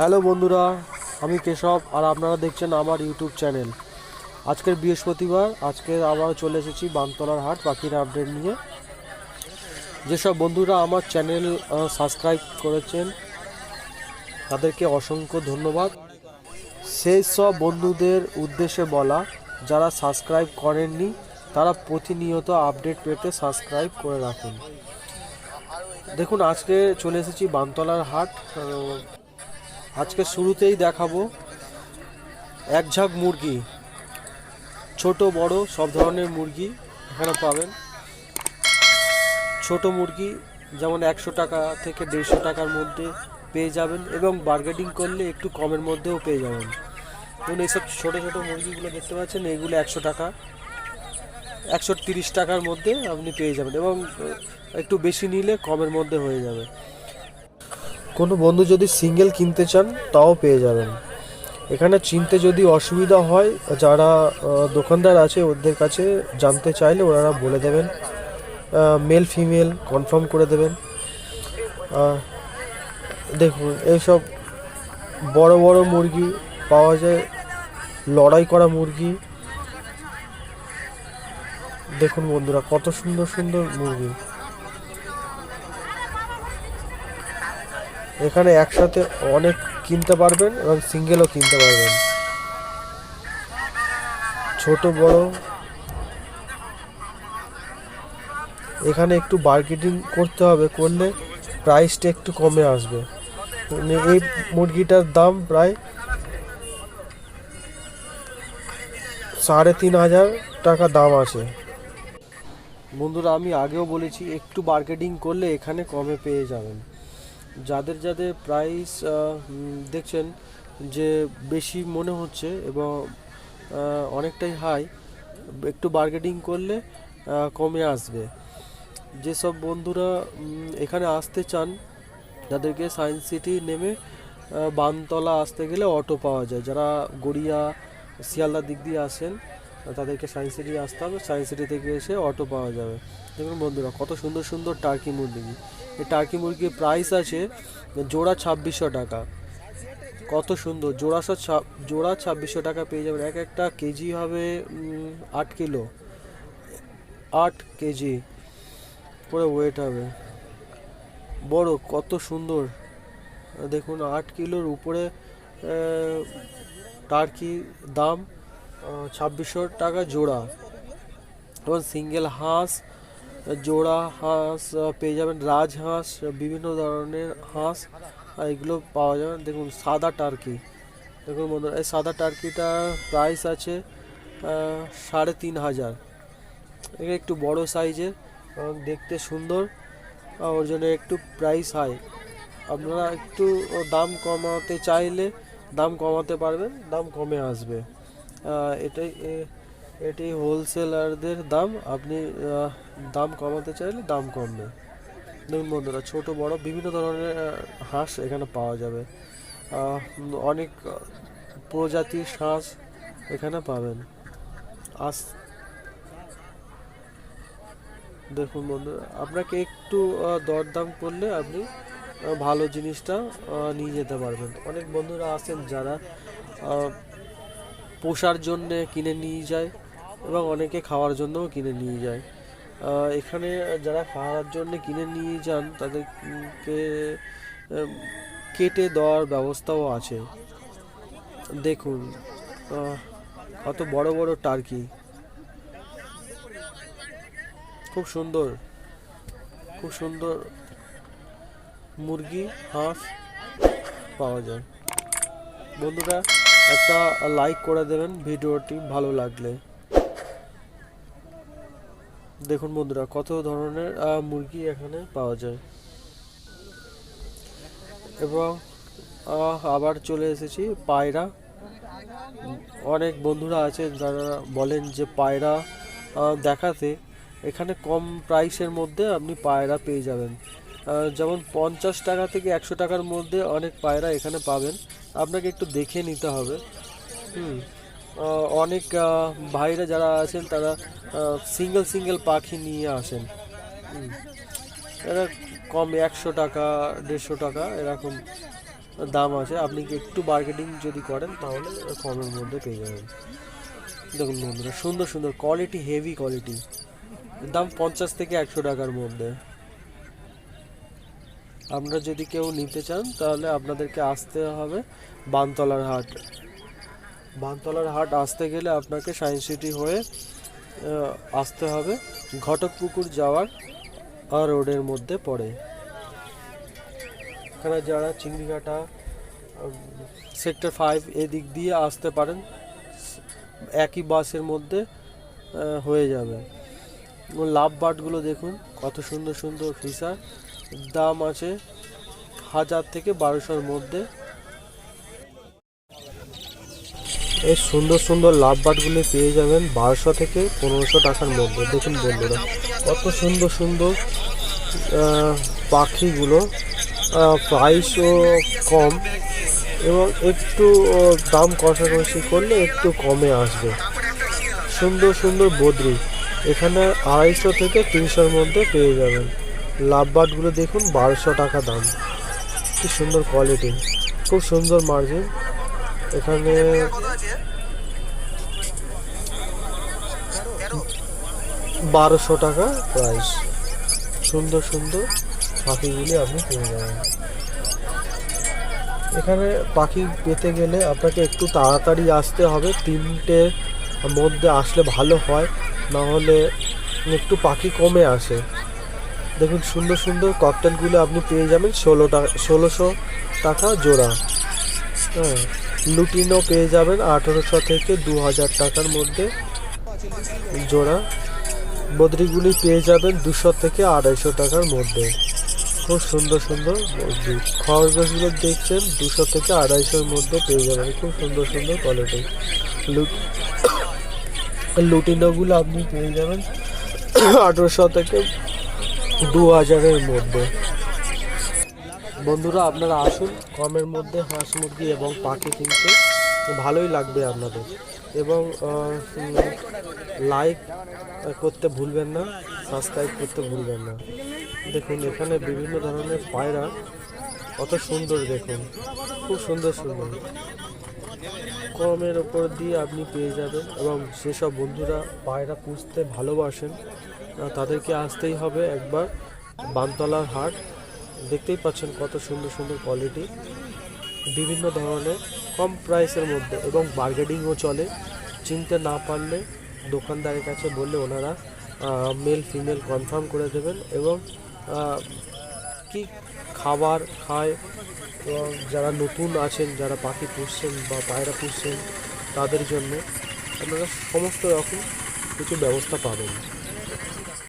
Hello বন্ধুরা, আমি কেশব আর আপনারা দেখছেন আমার ইউটিউব চ্যানেল। আজকের বৃহস্পতিবার, আজকে আবার চলে এসেছি বানতলার হাট পাখির আপডেট নিয়ে। যেসব বন্ধুরা আমার চ্যানেল সাবস্ক্রাইব করেছেন, তাদেরকে অসংখ্য ধন্যবাদ। সেই সব বন্ধুদের উদ্দেশ্যে বলা, যারা সাবস্ক্রাইব করেননি, তারা প্রতিনিয়ত আপডেট পেতে সাবস্ক্রাইব করে রাখুন। দেখুন, আজকে চলে এসেছি বানতলার হাট। আজকে শুরুতেই দেখাবো এক ঝাঁক মুরগি, ছোট, বড়, সব ধরনের মুরগি এখানে পাবেন। ছোট মুরগি যেমন একশো টাকা থেকে দেড়শো টাকার মধ্যে পেয়ে যাবেন এবং বার্গেটিং করলে একটু কমের মধ্যেও পেয়ে যাবেন। দেখুন এইসব ছোটো ছোটো মুরগিগুলো দেখতে পাচ্ছেন, এগুলো একশো টাকা, একশো তিরিশ টাকার মধ্যে আপনি পেয়ে যাবেন এবং একটু বেশি নিলে কমের মধ্যে হয়ে যাবে। কোনো বন্ধু যদি সিঙ্গেল কিনতে চান, তাও পেয়ে যাবেন। এখানে চিনতে যদি অসুবিধা হয়, যারা দোকানদার আছে, ওদের কাছে জানতে চাইলে ওনারা বলে দেবেন। মেল ফিমেল কনফার্ম করে দেবেন। দেখুন, এইসব বড় বড় মুরগি পাওয়া যায়, লড়াই করা মুরগি। দেখুন বন্ধুরা, কত সুন্দর সুন্দর মুরগি। এখানে একসাথে অনেক কিনতে পারবেন এবং সিঙ্গেলও কিনতে পারবেন। ছোট, বড়। এখানে একটু বার্গেটিং করতে হবে, করলে প্রাইসটা একটু কমে আসবে। মানে এই মুরগিটার দাম প্রায় সাড়ে তিন হাজার টাকা দাম আছে। বন্ধুরা, আমি আগেও বলেছি, একটু মার্কেটিং করলে এখানে কমে পেয়ে যাবেন। যাদের যাদের প্রাইস দেখছেন যে বেশি মনে হচ্ছে এবং অনেকটাই হাই একটু বার্গেটিং করলে কমে আসবে। যেসব বন্ধুরা এখানে আসতে চান, তাদেরকে সায়েন্স সিটি নেমে বানতলা আসতে গেলে অটো পাওয়া যায়। যারা গড়িয়া, শিয়ালদার দিক দিয়ে আসেন, তাদেরকে সায়েন্স সিটি আসতে হবে। সায়েন্স সিটি থেকে এসে অটো পাওয়া যাবে। দেখুন বন্ধুরা, কত সুন্দর সুন্দর টার্কি মুরগি। টার্কি মুরগির প্রাইস আছে জোড়া ছাব্বিশশো টাকা। কত সুন্দর জোড়াশো ছা- জোড়া ছাব্বিশশো টাকা পেয়ে যাবেন। এক একটা কেজি হবে আট কিলো। আট কেজি। করে ওয়েট হবে। বড়, কত সুন্দর। দেখুন, আট কিলোর উপরে টার্কি দাম ছাব্বিশশো টাকা জোড়া। এবং সিঙ্গেল হাঁস জোড়া হাঁস পেয়ে যাবেন রাজহাঁস বিভিন্ন ধরনের হাঁস এগুলো পাওয়া যাবে। দেখুন, সাদা টার্কি। দেখুন বন্ধুরা, এই সাদা টার্কিটার প্রাইস আছে সাড়ে তিন হাজার। এটা একটু বড় সাইজের এবং দেখতে সুন্দর। ওর জন্য একটু প্রাইস হাই আপনারা একটু দাম কমাতে চাইলে, দাম কমাতে পারবেন, দাম কমে আসবে। এটাই এটি হোলসেলারদের দাম। আপনি দাম কমাতে চাইলে দাম কমবে। দেখুন বন্ধুরা, ছোট, বড় বিভিন্ন ধরনের হাঁস এখানে পাওয়া যাবে। অনেক প্রজাতির হাঁস এখানে পাবেন। আস, দেখুন বন্ধুরা, আপনাকে একটু দরদাম করলে আপনি ভালো জিনিসটা নিয়ে যেতে পারবেন। অনেক বন্ধুরা আছেন যারা পোষার জন্যে কিনে নিয়ে যায়। এবং অনেকে খাওয়ার জন্যও কিনে নিয়ে যায়। এখানে যারা খাওয়ার জন্য কিনে নিয়ে যান, তাদেরকে কেটে দেওয়ার ব্যবস্থাও আছে। দেখুন কত বড় বড় টার্কি। খুব সুন্দর খুব সুন্দর মুরগি, হাঁস পাওয়া যায়। বন্ধুরা, একটা লাইক করে দেবেন, ভিডিওটি ভালো লাগলে। দেখুন বন্ধুরা, কত ধরনের মুরগি এখানে পাওয়া যায়। এবং আবার চলে এসেছি পায়রা। অনেক বন্ধুরা আছে যারা বলেন যে পায়রা দেখাতে এখানে কম প্রাইসের মধ্যে আপনি পায়রা পেয়ে যাবেন। যেমন পঞ্চাশ টাকা থেকে একশো টাকার মধ্যে অনেক পায়রা এখানে পাবেন। আপনাকে একটু দেখে নিতে হবে। হুম। অনেক ভাইরা যারা আছেন তারা সিঙ্গেল সিঙ্গেল পাখি নিয়ে আসেন। এরা কম একশো টাকা, দেড়শো টাকা এরকম দাম আছে। আপনি একটু মার্কেটিং যদি করেন তাহলে কমের মধ্যে পেয়ে যাবেন। দেখুন বন্ধুরা, সুন্দর সুন্দর কোয়ালিটি হেভি কোয়ালিটি দাম পঞ্চাশ থেকে একশো টাকার মধ্যে। আপনারা যদি কেউ নিতে চান তাহলে আপনাদেরকে আসতে হবে বানতলার হাট। বানতলার হাট আসতে গেলে আপনাকে সায়েন্স সিটি হয়ে আসতে হবে। ঘটকপুকুর যাওয়ার রোডের মধ্যে পড়ে। এখানে যারা চিংড়িঘাটা সেক্টর ফাইভ এদিক দিয়ে আসতে পারেন, একই বাসের মধ্যে হয়ে যাবে। লাভ বাটগুলো দেখুন, কত সুন্দর সুন্দর ফিসার দাম আছে হাজার থেকে বারোশোর মধ্যে। এই সুন্দর সুন্দর লাভ বাটগুলি পেয়ে যাবেন বারোশো থেকে পনেরোশো টাকার মধ্যে। দেখুন বন্ধুরা, কত সুন্দর সুন্দর পাখিগুলো প্রাইসও কম এবং একটু দাম কষাকষি করলে একটু কমে আসবে। সুন্দর সুন্দর বদ্রি এখানে আড়াইশো থেকে তিনশোর মধ্যে পেয়ে যাবেন। লাভ বাটগুলো দেখুন বারোশো টাকা দাম। কি সুন্দর কোয়ালিটি খুব সুন্দর মার্জিন এখানে বারোশো টাকা প্রাইস সুন্দর সুন্দর পাখিগুলি আপনি পেয়ে যাবেন। এখানে পাখি পেতে গেলে আপনাকে একটু তাড়াতাড়ি আসতে হবে। তিনটের মধ্যে আসলে ভালো হয়, না হলে একটু পাখি কমে আসে। দেখুন, সুন্দর সুন্দর ককটেলগুলো আপনি পেয়ে যাবেন। ষোলো টাকা ষোলোশো টাকা জোড়া। হ্যাঁ লুটিনও পেয়ে যাবেন আঠেরোশো থেকে দু হাজার টাকার মধ্যে। জোড়া। বদ্রিগুলি পেয়ে যাবেন দুশো থেকে আড়াইশো টাকার মধ্যে। খুব সুন্দর সুন্দর বদ্রি। খরগোশগুলো দেখছেন, দুশো থেকে আড়াইশোর মধ্যে পেয়ে যাবেন। খুব সুন্দর সুন্দর কোয়ালিটি লুট লুটিনোগুলো আপনি পেয়ে যাবেন আঠেরোশো থেকে দু হাজারের মধ্যে। বন্ধুরা, আপনারা আসুন। কমের মধ্যে হাঁস মুরগি এবং পাখি কিনতে। ভালোই লাগবে আপনাদের। এবং লাইক করতে ভুলবেন না সাবস্ক্রাইব করতে ভুলবেন না। দেখুন, এখানে বিভিন্ন ধরনের পায়রা, কত সুন্দর দেখুন, খুব সুন্দর সুন্দর। কমের ওপর দিয়ে আপনি পেয়ে যাবেন এবং সেসব বন্ধুরা পায়রা পুষতে ভালোবাসেন তাদেরকে আসতেই হবে একবার বানতলার হাট। দেখতেই পাচ্ছেন কত সুন্দর সুন্দর কোয়ালিটি বিভিন্ন ধরনের কম প্রাইসের মধ্যে এবং বার্গেনিংও চলে। চিনতে না পারলে দোকানদারের কাছে বললে ওনারা মেল ফিমেল কনফার্ম করে দেবেন এবং কি খাবার খায় এবং যারা নতুন আছেন, যারা পাখি পুষছেন বা পায়রা পুষছেন, তাদের জন্য আপনারা সমস্ত রকম কিছু ব্যবস্থা পাবেন।